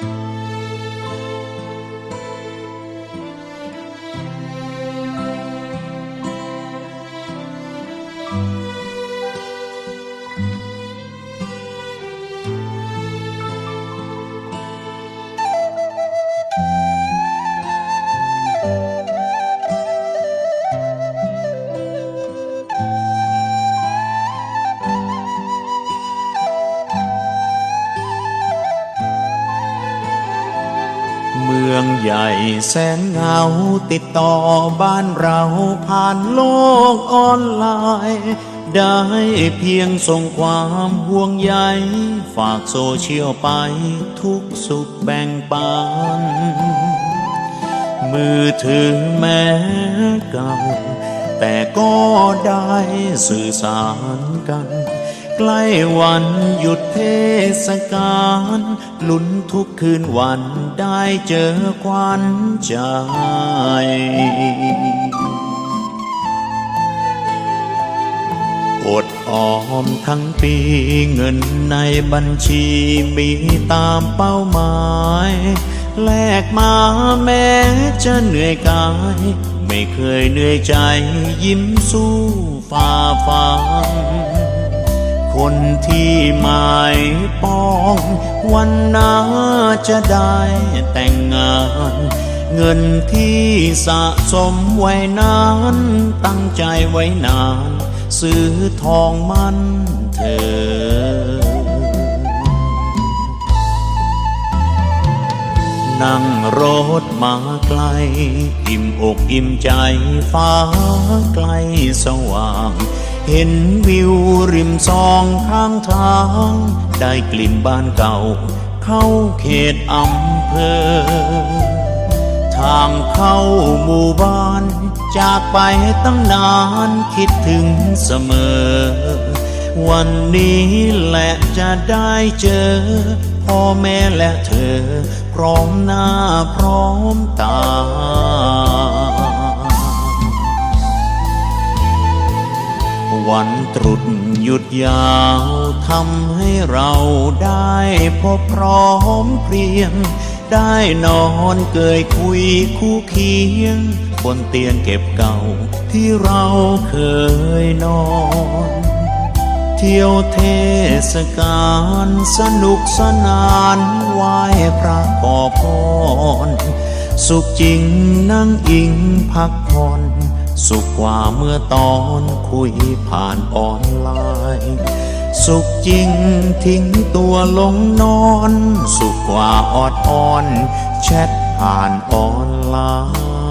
Música เมืองใหญ่แสนเงาติดต่อบ้านเราผ่านโลกออนไลน์ ได้เพียงส่งความห่วงใย ฝากโซเชียลไปทุกสุขแบ่งปัน มือถือแม้เก่า แต่ก็ได้สื่อสารกัน ใกล้วันหยุดเทศกาลลุ้นทุกคืนวันได้เจอควันใจอดออมทั้งปีเงินในบัญชีมีตามเป้าหมายแลกมาแม้จะเหนื่อยกาย ไม่เคยเหนื่อยใจยิ้มสู้ฝ่าฟัน คนที่หมายปอง วันหน้าจะได้แต่งงาน เงินที่สะสมไว้นานตั้งใจไว้นาน ซื้อทองมันเธอนั่งรถมาไกล อิ่มอกอิ่มใจฟ้าไกลสว่าง เห็นวิวริมสองข้างทาง ได้กลิ่นบ้านเก่า เข้าเขตอำเภอ ทางเข้าหมู่บ้าน จากไปตั้งนานคิดถึงเสมอ วันนี้แหละจะได้เจอ พ่อแม่และเธอ พร้อมหน้าพร้อมตา วันตรุษหยุดยาวทำให้เราได้พบพร้อมเพรียง ได้นอนเกยคุยคู่เคียง บนเตียงเก็บเก่าที่เราเคยนอน เที่ยวเทศกาลสนุกสนานไหว้พระขอพรสุขจริงนั่งอิงพักผ่อน สุขกว่าเมื่อตอนคุยผ่านออนไลน์ สุขจริงทิ้งตัวลงนอน สุขกว่าออดอ่อน แชทผ่านออนไลน์